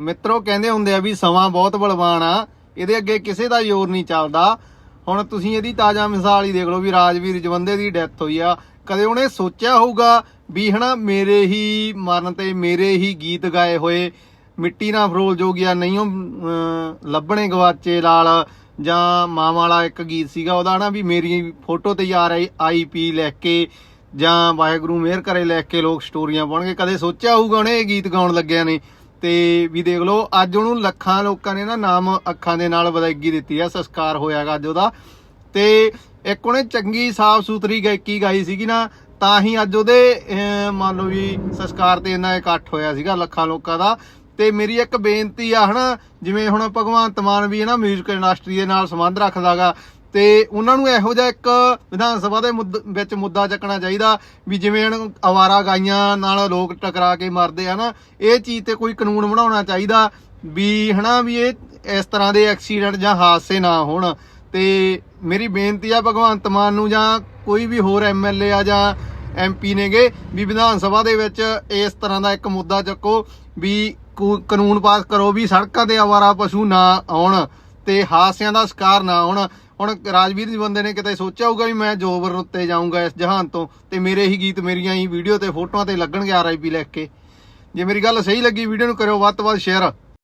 ਮਿੱਤਰੋ ਕਹਿੰਦੇ ਹੁੰਦੇ ਆ ਵੀ ਸਮਾਂ ਬਹੁਤ ਬਲਵਾਨ ਆ, ਇਹਦੇ ਅੱਗੇ ਕਿਸੇ ਦਾ ਜ਼ੋਰ ਨਹੀਂ ਚੱਲਦਾ। ਹੁਣ ਤੁਸੀਂ ਇਹਦੀ ਤਾਜ਼ਾ ਮਿਸਾਲ ਹੀ ਦੇਖ ਲਓ ਵੀ ਰਾਜਵੀਰ ਜਵੰਦੇ ਦੀ ਡੈਥ ਹੋਈ ਆ। ਕਦੇ ਉਹਨੇ ਸੋਚਿਆ ਹੋਊਗਾ ਵੀ ਹਨਾ ਮੇਰੇ ਹੀ ਮਰਨ ਤੇ ਮੇਰੇ ਹੀ ਗੀਤ ਗਾਏ ਹੋਏ, ਮਿੱਟੀ ਨਾਲ ਫਰੋਲ ਜੋਗਿਆ ਨਹੀਂ ਉਹ ਲੱਭਣੇ ਗਵਾਚੇ ਲਾਲ, ਜਾਂ ਮਾਂ ਵਾਲਾ ਇੱਕ ਗੀਤ ਸੀਗਾ ਉਹਦਾ ਨਾ ਵੀ ਮੇਰੀ ਫੋਟੋ ਤੇ ਯਾਰ ਆਈ ਪੀ ਲਿਖ ਕੇ, ਜਾਂ ਵਾਹਿਗੁਰੂ ਮਿਹਰ ਕਰੇ ਲਿਖ ਕੇ ਲੋਕ ਸਟੋਰੀਆਂ ਪਾਉਣਗੇ। ਕਦੇ ਸੋਚਿਆ ਹੋਊਗਾ ਉਹਨੇ ਇਹ ਗੀਤ ਗਾਉਣ ਲੱਗਿਆ ਨੇ? ਤੇ ਵੀ ਦੇਖ ਲਓ, ਅੱਜ ਉਹਨੂੰ ਲੱਖਾਂ ਲੋਕਾਂ ਨੇ ਨਾ ਨਾਮ ਅੱਖਾਂ ਦੇ ਨਾਲ ਵਧਾਈ ਦਿੱਤੀ ਆ, ਸੰਸਕਾਰ ਹੋਇਆਗਾ ਅੱਜ ਉਹਦਾ। ਤੇ ਇੱਕ ਉਹਨੇ ਚੰਗੀ ਸਾਫ਼ ਸੁਥਰੀ ਗਾਇਕੀ ਗਾਈ ਸੀਗੀ ਨਾ, ਤਾਂ ਹੀ ਅੱਜ ਉਹਦੇ ਮੰਨ ਲਓ ਵੀ ਸੰਸਕਾਰ ਤੇ ਇੰਨਾ ਇਕੱਠ ਹੋਇਆ ਸੀਗਾ ਲੱਖਾਂ ਲੋਕਾਂ ਦਾ। ਤੇ ਮੇਰੀ ਇੱਕ ਬੇਨਤੀ ਆ ਹਨਾ, ਜਿਵੇਂ ਹੁਣ ਭਗਵੰਤ ਮਾਨ ਵੀ ਹੈ ਨਾ 뮤직 ਇੰਡਸਟਰੀ ਦੇ ਨਾਲ ਸੰਬੰਧ ਰੱਖਦਾਗਾ ਤੇ ਉਹਨਾਂ ਨੂੰ ਇਹੋ ਜਿਹਾ ਇੱਕ ਵਿਧਾਨ ਸਭਾ ਦੇ ਮੁੱਦ- ਵਿੱਚ ਮੁੱਦਾ ਚੱਕਣਾ ਚਾਹੀਦਾ ਵੀ ਜਿਵੇਂ ਹੁਣ ਅਵਾਰਾ ਗਾਈਆਂ ਨਾਲ ਲੋਕ ਟਕਰਾ ਕੇ ਮਰਦੇ ਆ ਨਾ, ਇਹ ਚੀਜ਼ ਤੇ ਕੋਈ ਕਾਨੂੰਨ ਬਣਾਉਣਾ ਚਾਹੀਦਾ ਵੀ ਹਨਾ ਵੀ ਇਹ ਇਸ ਤਰ੍ਹਾਂ ਦੇ ਐਕਸੀਡੈਂਟ ਜਾਂ ਹਾਦਸੇ ਨਾ ਹੋਣ। ਤੇ ਮੇਰੀ ਬੇਨਤੀ ਆ ਭਗਵੰਤ ਮਾਨ ਨੂੰ ਜਾਂ ਕੋਈ ਵੀ ਹੋਰ ਐਮਐਲਏ ਆ ਜਾਂ ਐਮਪੀ ਨੇਗੇ ਵੀ ਵਿਧਾਨ ਸਭਾ ਦੇ ਵਿੱਚ ਇਸ ਤਰ੍ਹਾਂ ਦਾ ਇੱਕ ਮੁੱਦਾ ਚੱਕੋ ਵੀ ਕਾਨੂੰਨ ਪਾਸ ਕਰੋ ਵੀ ਸੜਕਾਂ ਤੇ ਆਵਾਰਾ ਪਸ਼ੂ ਨਾ ਆਉਣ ਤੇ ਹਾਦਸਿਆਂ ਦਾ ਸ਼ਿਕਾਰ ਨਾ ਹੋਣ। ਹੁਣ ਰਾਜਵੀਰ ਜੀ ਬੰਦੇ ਨੇ ਕਿਤੇ ਸੋਚਿਆ ਹੋਊਗਾ ਵੀ ਮੈਂ ਜੋਬਰ ਉੱਤੇ ਜਾਊਂਗਾ ਇਸ ਜਹਾਨ ਤੋਂ ਤੇ ਮੇਰੇ ਹੀ ਗੀਤ ਮੇਰੀਆਂ ਹੀ ਵੀਡੀਓ ਤੇ ਫੋਟੋਆਂ ਤੇ ਲੱਗਣਗੇ ਆਰਆਈਪੀ ਲਿਖ ਕੇ। ਜੇ ਮੇਰੀ ਗੱਲ ਸਹੀ ਲੱਗੀ ਵੀਡੀਓ ਨੂੰ ਕਰਿਓ ਵੱਧ ਤੋਂ ਵੱਧ ਸ਼ੇਅਰ